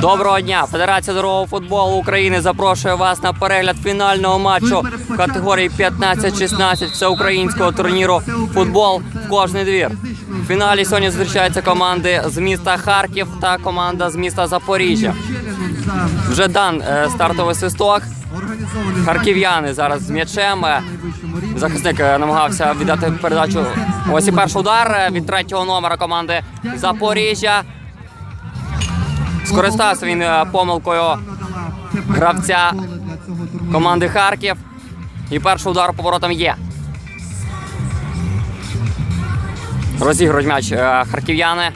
Доброго дня! Федерація здорового футболу України запрошує вас на перегляд фінального матчу в категорії 15-16 всеукраїнського турніру футбол в кожний двір. В фіналі сьогодні зустрічаються команди з міста Харків та команда з міста Запоріжжя. Вже дан е, стартовий свисток. Харків'яни зараз з м'ячем. Захисник е, намагався віддати передачу. Ось і перший удар е, від третього номера команди Запоріжжя. Скористався він е, помилкою гравця команди Харків. І перший удар поворотом є. Розігрують м'яч е, харків'яни.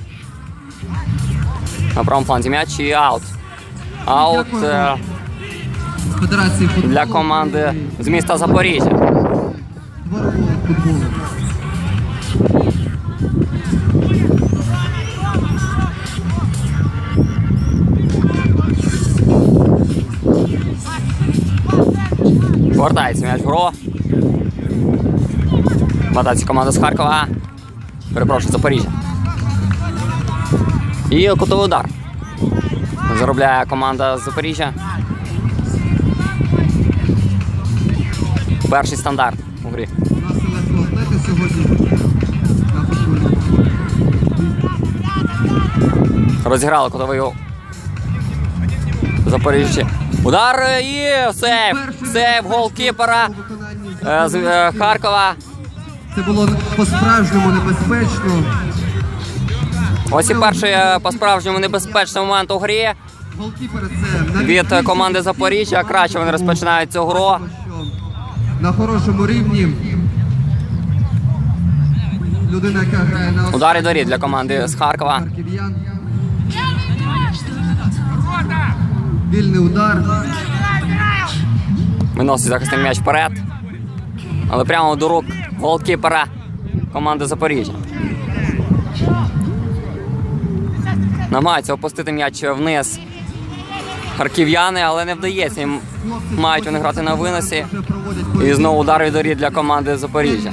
На правому фланзі м'яч і аут. Аут е, для команди з міста Запоріжжя. Повертається м'яч гру. В команда з Харкова. Перепрошую, Запоріжжя. І кутовий удар. Заробляє команда з Запоріжжя. Перший стандарт у грі. Розіграли кутовий Запоріжжя. Удар і сейв! Сейв голкіпера е, з е, Харкова. Це було по-справжньому небезпечно. Ось і перший е, по-справжньому небезпечний момент у грі. Від команди Запоріжжя. Краще вони розпочинають цю гру. на хорошому рівні. Людина, яка грає на Удар і дорі для команди з Харкова. Вільний удар. Виносить захисний м'яч вперед. Але прямо до рук голкіпера команди Запоріжжя. Намагаються опустити м'яч вниз харків'яни, але не вдається. Їм мають вони грати на виносі. І знову удар від дорі для команди Запоріжжя.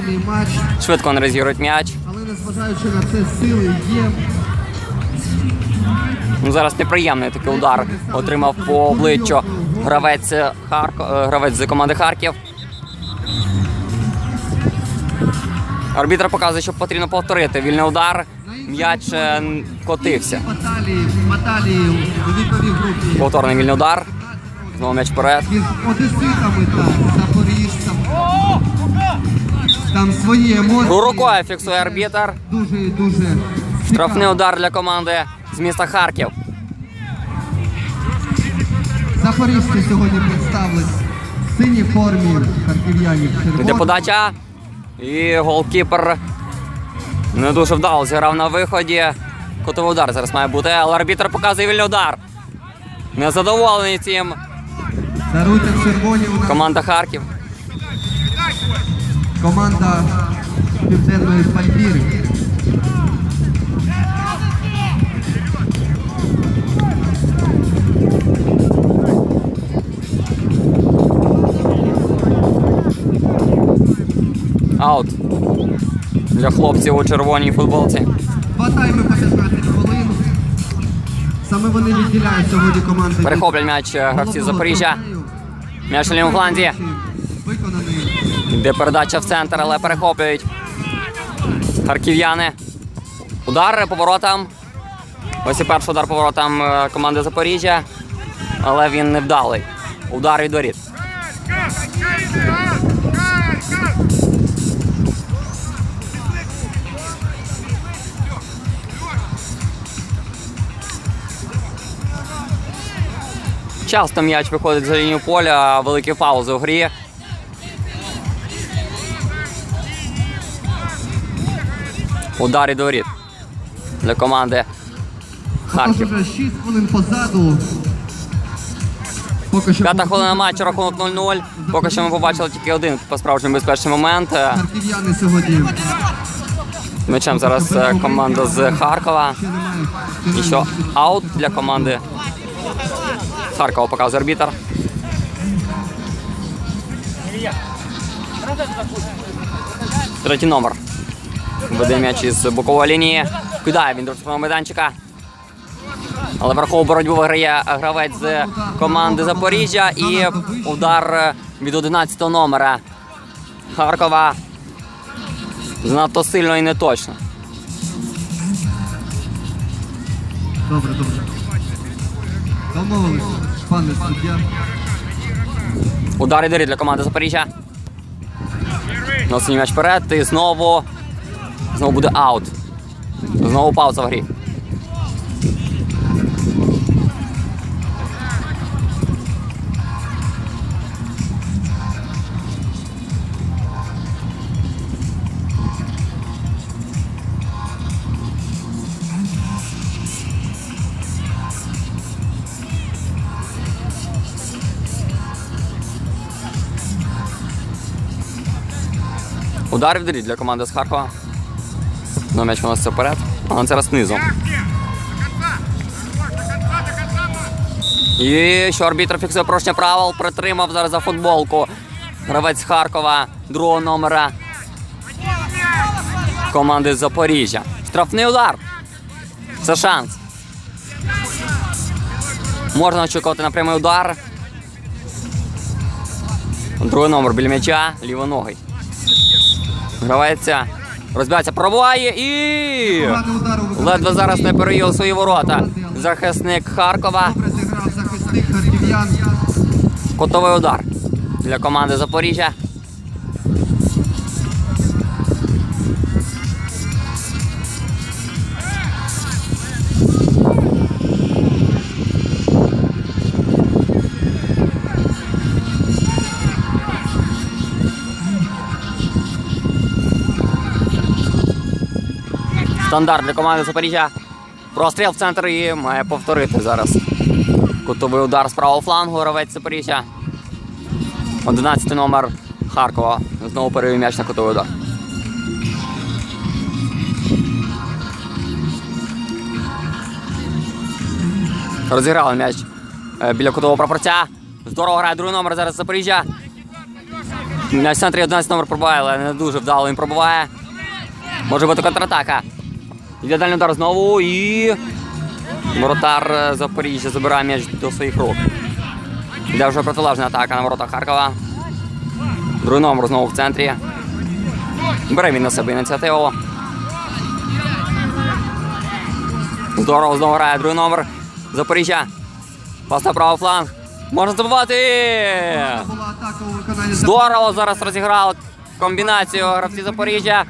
Швидко вони розігрують м'яч. Але незважаючи на це, сили є. Ну, зараз неприємний такий удар отримав по обличчю гравець, Харко... е, гравець з команди Харків. Арбітр показує, що потрібно повторити вільний удар. М'яч е, котився. Повторний вільний удар. Знову м'яч вперед. Одеситами там, запоріжцям. Там свої емоції. Рукою фіксує арбітр. Дуже дуже Штрафний удар для команди з міста Харків. Запоріжці сьогодні представились в синій формі харків'янів. Червоних. подача. І голкіпер не дуже вдало зіграв на виході. Котовий удар зараз має бути, але арбітр показує вільний удар. Незадоволений цим Даруйте в червоні у нас команда Харків. команда Південної Пальміри. Аут. Для хлопців у червоній футболці. Два тайми по 15 хвилин. Саме вони відділяють сьогодні команди. Перехоплять м'яч е, гравці Запоріжжя. М'яч на. Виконаний Йде передача в центр, але перехоплюють харків'яни. Удар поворотом. Ось і перший удар поворотом е, команди Запоріжжя. Але він невдалий. Удар від воріт. Часто м'яч виходить за лінію поля, великі паузи у грі. Удар і до воріт для команди Харків. вже 6 хвилин позаду. Поки що П'ята хвилина матчу, рахунок 0-0. Поки що ми побачили тільки один по справжньому безпечний момент. Харків'яни сьогодні М'ячем зараз е, команда з Харкова. І що аут для команди Харкова показує арбітр. Третій номер. Веде м'яч із бокової лінії. Кидає він до штрафного майданчика. Але верхову боротьбу виграє гравець з команди Запоріжжя і удар від 11 номера Харкова. Занадто сильно і не точно. Добре, добре. Домовилися, пане суддя. Удар іде для команди Запоріжжя. Носить м'яч вперед і знову. Знову буде аут. Знову пауза в грі. Удар в для команди з Харкова. Ну, м'яч виноситься вперед. А це раз знизу. І що арбітр фіксує порушення правил, притримав зараз за футболку. Гравець Харкова, другого номера команди з Запоріжжя. Штрафний удар. Це шанс. Можна очікувати на прямий удар. Другий номер біля м'яча, лівоногий. Гравець розбивається, пробуває і ледве зараз не переїв свої ворота. Захисник Харкова. Котовий удар для команди Запоріжжя. Стандарт для команди Запоріжжя. Простріл в центр і має повторити зараз. Кутовий удар з правого флангу, гравець Запоріжжя. 11 номер Харкова. Знову перевів м'яч на кутовий удар. Розіграли м'яч е, біля кутового прапорця. Здорово грає другий номер зараз Запоріжжя. В центрі 11 номер пробиває, але не дуже вдало він пробиває. Може бути контратака. Йде дальній удар знову і. Воротар е, Запоріжжя забирає м'яч до своїх рук. Йде вже протилежна атака на ворота Харкова. Другий номер знову в центрі. Бере він на себе ініціативу. Здорово знову грає другий номер Запоріжжя. Пас на правий фланг. Можна виконанні Здорово зараз розіграли комбінацію гравці Запоріжжя.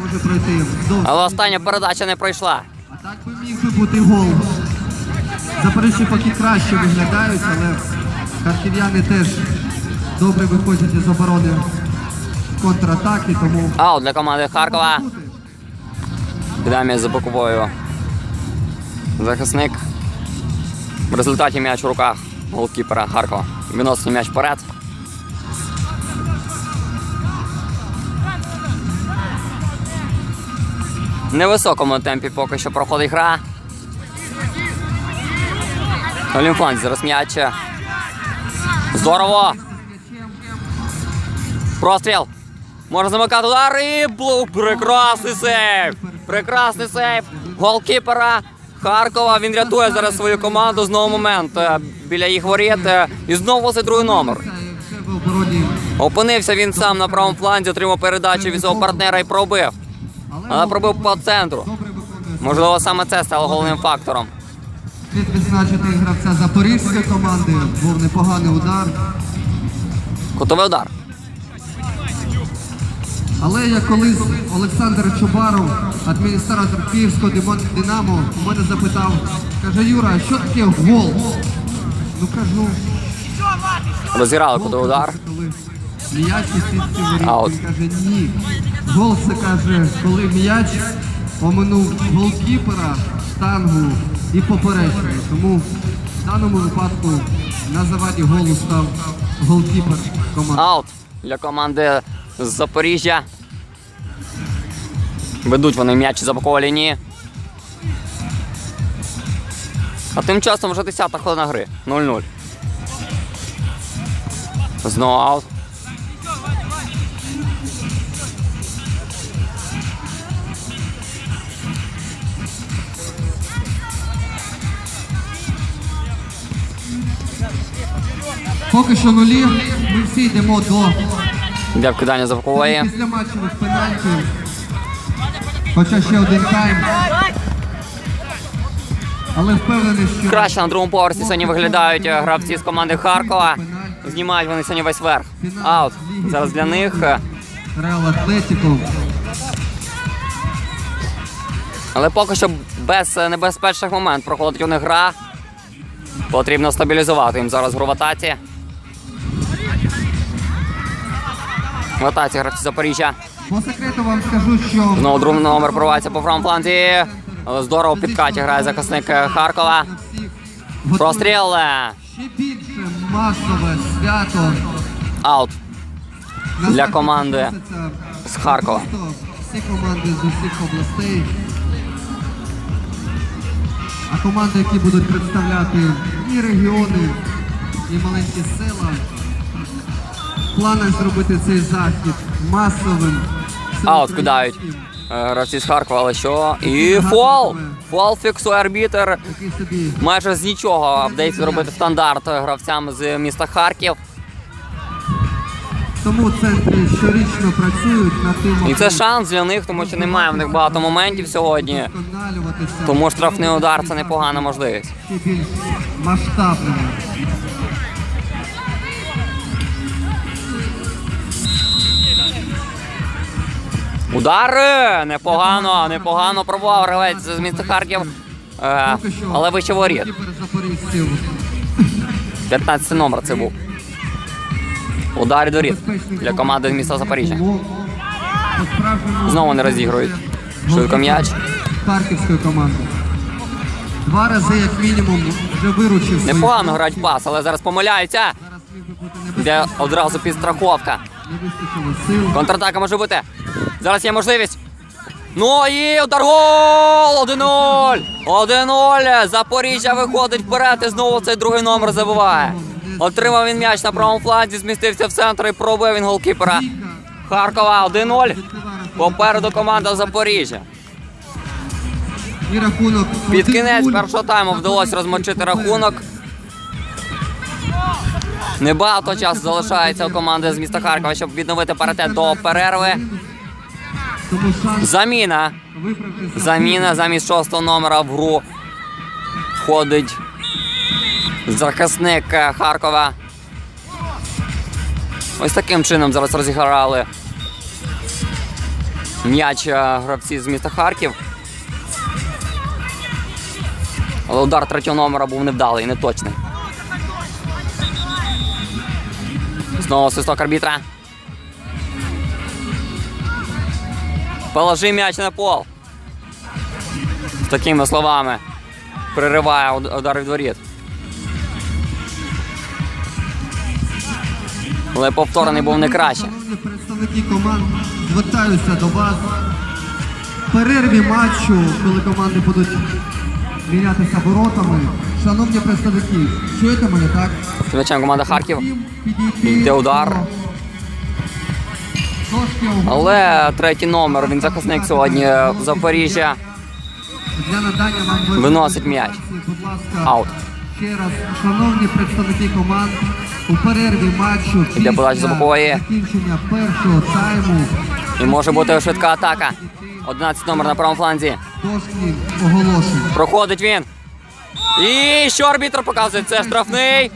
Може пройти. Але остання передача не пройшла. А так би міг би бути гол. Запоріжжя поки краще виглядають, але харків'яни теж добре виходять із оборони контратаки, тому Аут для команди Харкова. М'яч за боковою. Захисник. В результаті м'яч у руках голкіпера Харкова. Виносить м'яч вперед. Невисокому темпі поки що проходить гра. На лімфланзі зараз м'яч. Здорово! Простріл! Можна замикати удар і блу. Прекрасний сейф! Прекрасний сейф! Голкіпера Харкова. Він рятує зараз свою команду. Знову момент е, біля їх воріт. е, І знову цей другий номер. Опинився він сам на правому фланзі, отримав передачу від свого партнера і пробив. Але пробив по центру. Можливо, саме це стало головним фактором. Слід відзначити гравця запорізької команди. Був непоганий удар. Кутовий удар. Але як колись Олександр Чубаров, адміністратор Київського Динамо, у мене запитав, каже, Юра, що таке гол? Ну кажу, Розіграли кутовий удар. Аут. Каже, ні. Гол це каже, коли м'яч оминув голкіпера, штангу і поперечину. Тому в даному випадку на заваді голу став голкіпер команди. Аут для команди з Запоріжжя. Ведуть вони м'яч за бокової лінії. А тим часом вже 10-та хвилина гри. 0-0. Знову аут. Поки що нулі. Ми всі йдемо до Йде вкидання за бокової. після матчевих пенальтів. Хоча ще один тайм. Але впевнений, що Краще на другому поверсі сьогодні виглядають е, гравці з команди Харкова. Знімають вони сьогодні весь верх. Аут. Зараз для них. е, Реал Атлетіко. Але поки що без е, небезпечних моментів проходить у них гра. Потрібно стабілізувати їм зараз гру в атаці. В атаці гравці Запоріжжя. По секрету вам скажу, що Знову другий номер провається по правому фланзі. Здорово підкаті грає захисник Харкова. Простріл. ще більше масове свято. Аут Для команди з Харкова. Всі команди з усіх областей. А команди, які будуть представляти і регіони, і маленькі села, планах зробити цей захід масовим. Аут кидають е, гравці з Харкова, але що? І фол! Фол фіксує арбітер. Майже з нічого апдейт зробити стандарт гравцям з міста Харків. Тому в центрі щорічно працюють над тим, І це шанс для них, тому що немає в них багато моментів сьогодні. Тому штрафний удар це непогана можливість. ще більш масштабними. Удари! Непогано, непогано пробував гравець з міста Харків. Е, але вище воріт. Кіпер 15 номер це був. Удар до рід для команди з міста Запоріжжя. Знову не розігрують. Швидко м'яч. Харківської команди. Два рази, як мінімум, вже виручив. Непогано грають пас, але зараз помиляються. Йде одразу підстраховка. Контратака може бути. Зараз є можливість. Ну і удар гол! 1-0! 1-0! Запоріжжя виходить вперед і знову цей другий номер забиває. Отримав він м'яч на правому фланзі, змістився в центр і пробив він голкіпера. Харкова 1-0. Попереду команда Запоріжжя. Під кінець першого тайму вдалося розмочити рахунок. Небагато часу залишається у команди з міста Харкова, щоб відновити паритет до перерви. Заміна. Заміна замість шостого номера в гру входить захисник Харкова. Ось таким чином зараз розіграли м'яч е, гравці з міста Харків. Але удар третього номера був невдалий, неточний. Знову свисток арбітра. Положи м'яч на пол. З такими словами пририває удар від воріт. Але повторений був не краще. Представники команд, звертаюся до вас. В перерві матчу, коли команди будуть мінятися воротами. Шановні представники, чуєте мене, так? З команда Харків. Йде удар. Але третій номер, він захисник сьогодні Запоріжжя. Виносить м'яч. Аут. ще раз, шановні представники команд, у перерві матчу Іде подача за бокової. І може бути швидка атака. 11 номер на правому фланзі. Проходить він. І що арбітр показує? Це штрафний.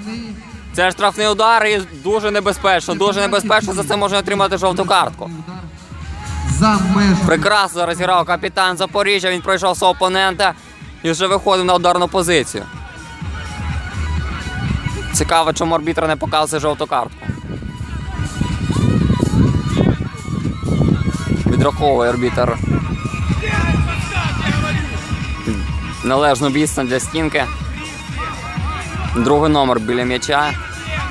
Це штрафний удар і дуже небезпечно. Дуже небезпечно. За це можна отримати жовту картку. Прекрасно зараз грав капітан Запоріжжя. Він пройшов свого опонента і вже виходив на ударну позицію. Цікаво, чому арбітр не показує жовту картку. Відраховує арбітр. Належну відстань для стінки. Другий номер біля м'яча.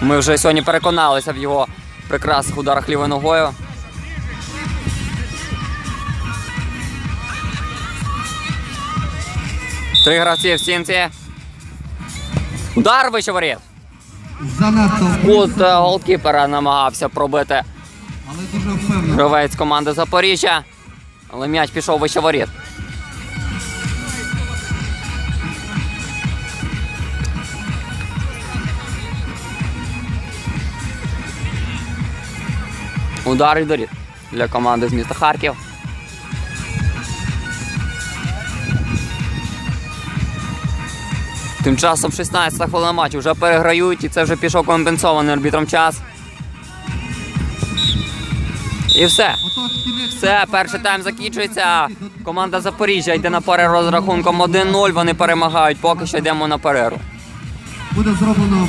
Ми вже сьогодні переконалися в його прекрасних ударах лівою ногою. Три гравці в стінці. Удар вище воріт. Кут е, голкіпера намагався пробити але дуже впевнено. гравець команди Запоріжжя. Але м'яч пішов вище воріт. Удар від для команди з міста Харків. Тим часом 16 хвилина матчу вже переграють і це вже пішов компенсований арбітром час. І все. Все, перший тайм закінчується. Команда Запоріжжя йде на перерву з рахунком 1-0. Вони перемагають. Поки що йдемо на перерву. буде зроблено